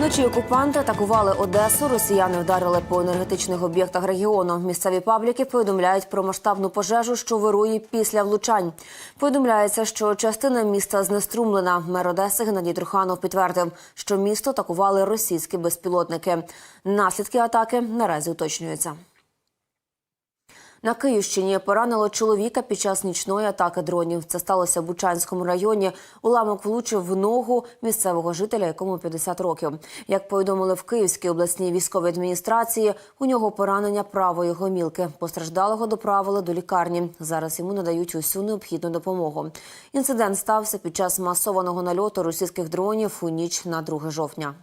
Вночі окупанти атакували Одесу. Росіяни вдарили по енергетичних об'єктах регіону. Місцеві пабліки повідомляють про масштабну пожежу, що вирує після влучань. Повідомляється, що частина міста знеструмлена. Мер Одеси Геннадій Труханов підтвердив, що місто атакували російські безпілотники. Наслідки атаки наразі уточнюються. На Київщині поранило чоловіка під час нічної атаки дронів. Це сталося в Бучанському районі. Уламок влучив в ногу місцевого жителя, якому 50 років. Як повідомили в Київській обласній військовій адміністрації, у нього поранення правої гомілки. Постраждалого доправили до лікарні. Зараз йому надають усю необхідну допомогу. Інцидент стався під час масованого нальоту російських дронів у ніч на 2 жовтня.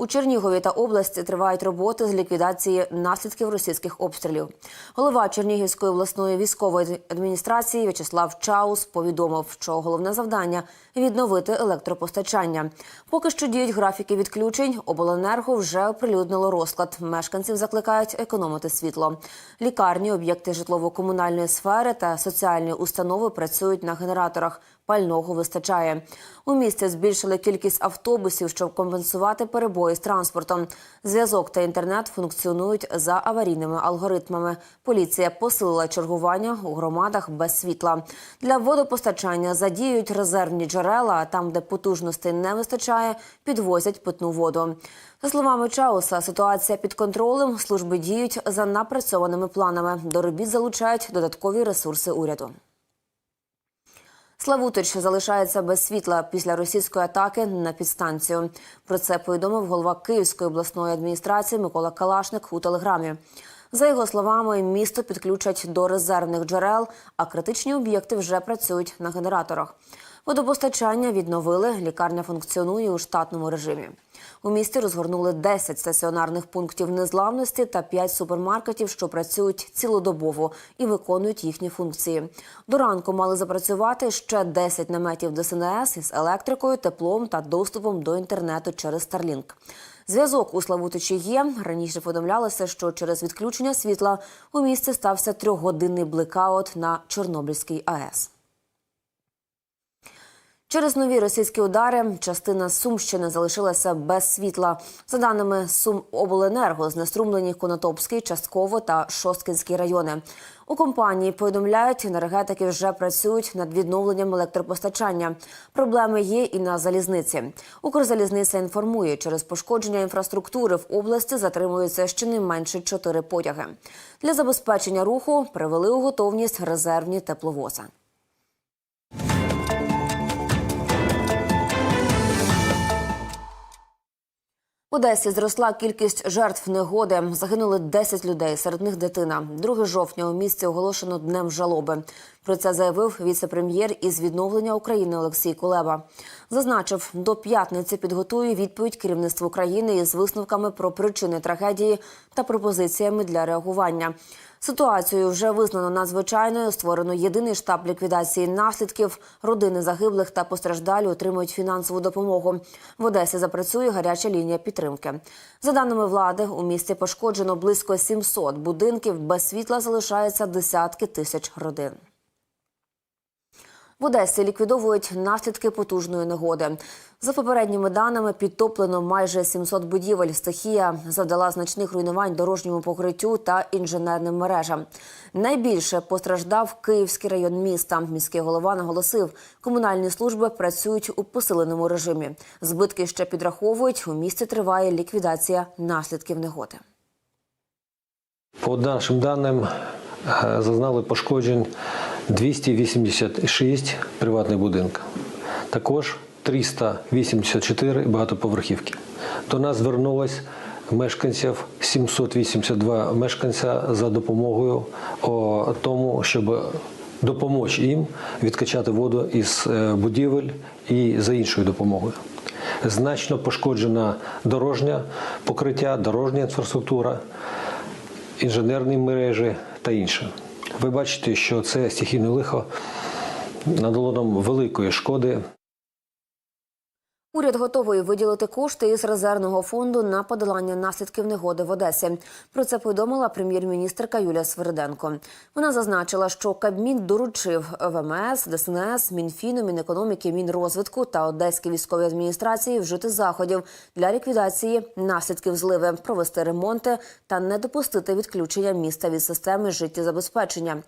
У Чернігові та області тривають роботи з ліквідації наслідків російських обстрілів. Голова Чернігівської обласної військової адміністрації В'ячеслав Чаус повідомив, що головне завдання відновити електропостачання. Поки що діють графіки відключень. Обленерго вже оприлюднило розклад. Мешканців закликають економити світло. Лікарні, об'єкти житлово-комунальної сфери та соціальні установи працюють на генераторах. Пального вистачає. У місті збільшили кількість автобусів, щоб компенсувати перебої з транспортом. Зв'язок та інтернет функціонують за аварійними алгоритмами. Поліція посилила чергування у громадах без світла. Для водопостачання задіють резервні джерела. а Там, де потужностей не вистачає, підвозять питну воду. За словами Чауса, ситуація під контролем. Служби діють за напрацьованими планами. До робіт залучають додаткові ресурси уряду. Славутич залишається без світла після російської атаки на підстанцію. Про це повідомив голова Київської обласної адміністрації Микола Калашник у телеграмі. За його словами, місто підключать до резервних джерел, а критичні об'єкти вже працюють на генераторах. Водопостачання відновили, лікарня функціонує у штатному режимі. У місті розгорнули 10 стаціонарних пунктів незламності та 5 супермаркетів, що працюють цілодобово і виконують їхні функції. До ранку мали запрацювати ще 10 наметів ДСНС із електрикою, теплом та доступом до інтернету через Starlink. Зв'язок у Славутичі є. Раніше повідомлялося, що через відключення світла у місті стався трьохгодинний блекаут на Чорнобильській АЕС. Через нові російські удари частина Сумщини залишилася без світла. За даними Сумобленерго, знеструмлені Конотопський, Частково та Шосткинський райони. У компанії повідомляють, енергетики вже працюють над відновленням електропостачання. Проблеми є і на залізниці. Укрзалізниця інформує, через пошкодження інфраструктури в області затримуються щонайменше чотири потяги. Для забезпечення руху привели у готовність резервні тепловози. В Одесі зросла кількість жертв негоди. Загинули 10 людей, серед них дитина. 2 жовтня у місті оголошено днем жалоби. Про це заявив віце-прем'єр із відновлення України Олексій Кулеба. Зазначив, до п'ятниці підготує відповідь керівництву України із висновками про причини трагедії та пропозиціями для реагування. Ситуацію вже визнано надзвичайною. Створено єдиний штаб ліквідації наслідків. Родини загиблих та постраждалі отримують фінансову допомогу. В Одесі запрацює гаряча лінія підтримки. За даними влади, у місті пошкоджено близько 700 будинків. Без світла залишаються десятки тисяч родин. В Одесі ліквідовують наслідки потужної негоди. За попередніми даними, підтоплено майже 700 будівель. Стихія завдала значних руйнувань дорожньому покриттю та інженерним мережам. Найбільше постраждав Київський район міста. Міський голова наголосив, комунальні служби працюють у посиленому режимі. Збитки ще підраховують. У місті триває ліквідація наслідків негоди. По нашим даним е, зазнали пошкоджень 286 приватних будинків. Також 384 багатоповерхівки. До нас звернулось мешканців 782 мешканця за допомогою о тому, щоб допомогти їм відкачати воду із е, будівель і за іншою допомогою. Значно пошкоджена дорожня покриття, дорожня інфраструктура, інженерні мережі та інше. Ви бачите, що це стихійне лихо надало нам великої шкоди. Уряд готовий виділити кошти із резервного фонду на подолання наслідків негоди в Одесі. Про це повідомила прем'єр-міністрка Юлія Свериденко. Вона зазначила, що Кабмін доручив ВМС, ДСНС, Мінфіну, Мінекономіки, Мінрозвитку та Одеській військовій адміністрації вжити заходів для ліквідації наслідків зливи, провести ремонти та не допустити відключення міста від системи життєзабезпечення.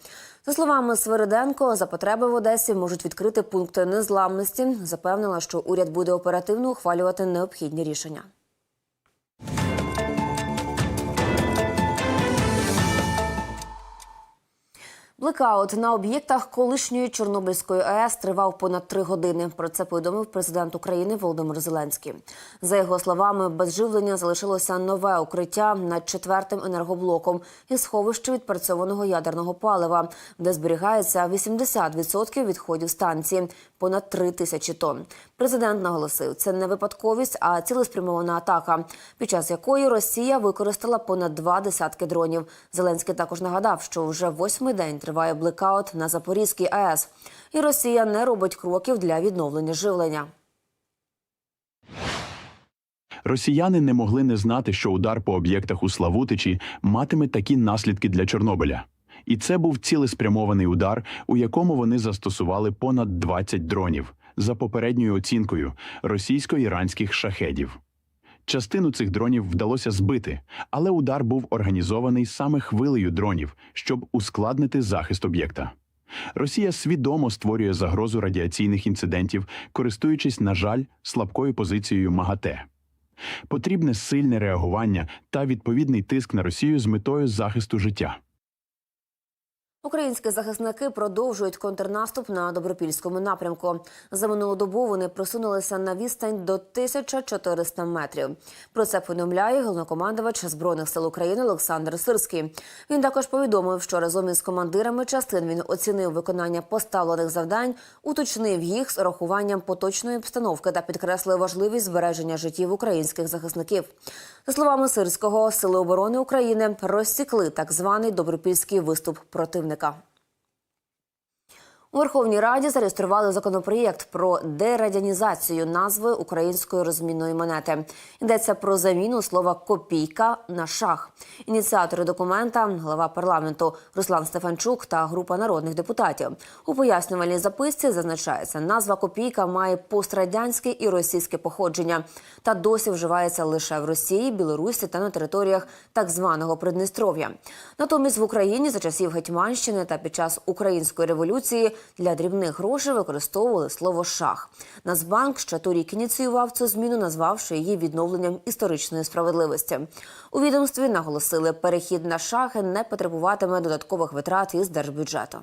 За словами Свириденко, за потреби в Одесі можуть відкрити пункти незламності. Запевнила, що уряд буде оперативно ухвалювати необхідні рішення. Блекаут на об'єктах колишньої Чорнобильської АЕС тривав понад три години. Про це повідомив президент України Володимир Зеленський. За його словами, без живлення залишилося нове укриття над четвертим енергоблоком і сховище відпрацьованого ядерного палива, де зберігається 80% відходів станції, понад 3 тисячі тонн. Президент наголосив, це не випадковість, а цілеспрямована атака, під час якої Росія використала понад два десятки дронів. Зеленський також нагадав, що вже восьмий день триває блекаут на Запорізькій АЕС, і Росія не робить кроків для відновлення живлення. Росіяни не могли не знати, що удар по об'єктах у Славутичі матиме такі наслідки для Чорнобиля. І це був цілеспрямований удар, у якому вони застосували понад 20 дронів за попередньою оцінкою російсько-іранських шахедів. Частину цих дронів вдалося збити, але удар був організований саме хвилею дронів, щоб ускладнити захист об'єкта. Росія свідомо створює загрозу радіаційних інцидентів, користуючись, на жаль, слабкою позицією МАГАТЕ. Потрібне сильне реагування та відповідний тиск на Росію з метою захисту життя. Українські захисники продовжують контрнаступ на добропільському напрямку. За минулу добу вони просунулися на відстань до 1400 метрів. Про це повідомляє головнокомандувач збройних сил України Олександр Сирський. Він також повідомив, що разом із командирами частин він оцінив виконання поставлених завдань, уточнив їх з урахуванням поточної обстановки та підкреслив важливість збереження життів українських захисників. За словами Сирського, сили оборони України розсікли так званий добропільський виступ противника. النقاط У Верховній Раді зареєстрували законопроєкт про дерадянізацію назви української розмінної монети. Йдеться про заміну слова копійка на шах. Ініціатори документа глава парламенту Руслан Стефанчук та група народних депутатів. У пояснювальній записці зазначається, назва копійка має пострадянське і російське походження та досі вживається лише в Росії, Білорусі та на територіях так званого Придністров'я. Натомість в Україні за часів Гетьманщини та під час української революції для дрібних грошей використовували слово шах. Нацбанк ще торік ініціював цю зміну, назвавши її відновленням історичної справедливості. У відомстві наголосили, перехід на шахи не потребуватиме додаткових витрат із держбюджету.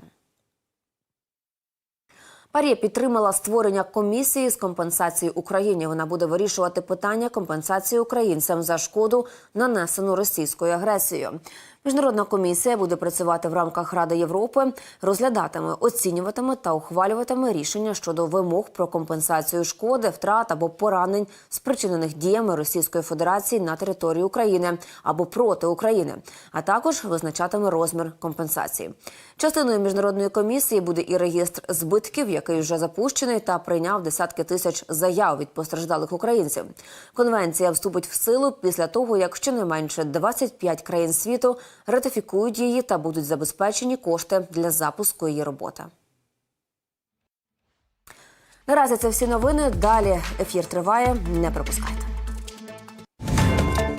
Парія підтримала створення комісії з компенсації Україні. Вона буде вирішувати питання компенсації українцям за шкоду, нанесену російською агресією. Міжнародна комісія буде працювати в рамках Ради Європи, розглядатиме, оцінюватиме та ухвалюватиме рішення щодо вимог про компенсацію шкоди, втрат або поранень, спричинених діями Російської Федерації на території України або проти України, а також визначатиме розмір компенсації. Частиною міжнародної комісії буде і реєстр збитків, який вже запущений та прийняв десятки тисяч заяв від постраждалих українців. Конвенція вступить в силу після того, як щонайменше 25 країн світу ратифікують її та будуть забезпечені кошти для запуску її роботи. Наразі це всі новини. Далі ефір триває. Не пропускайте.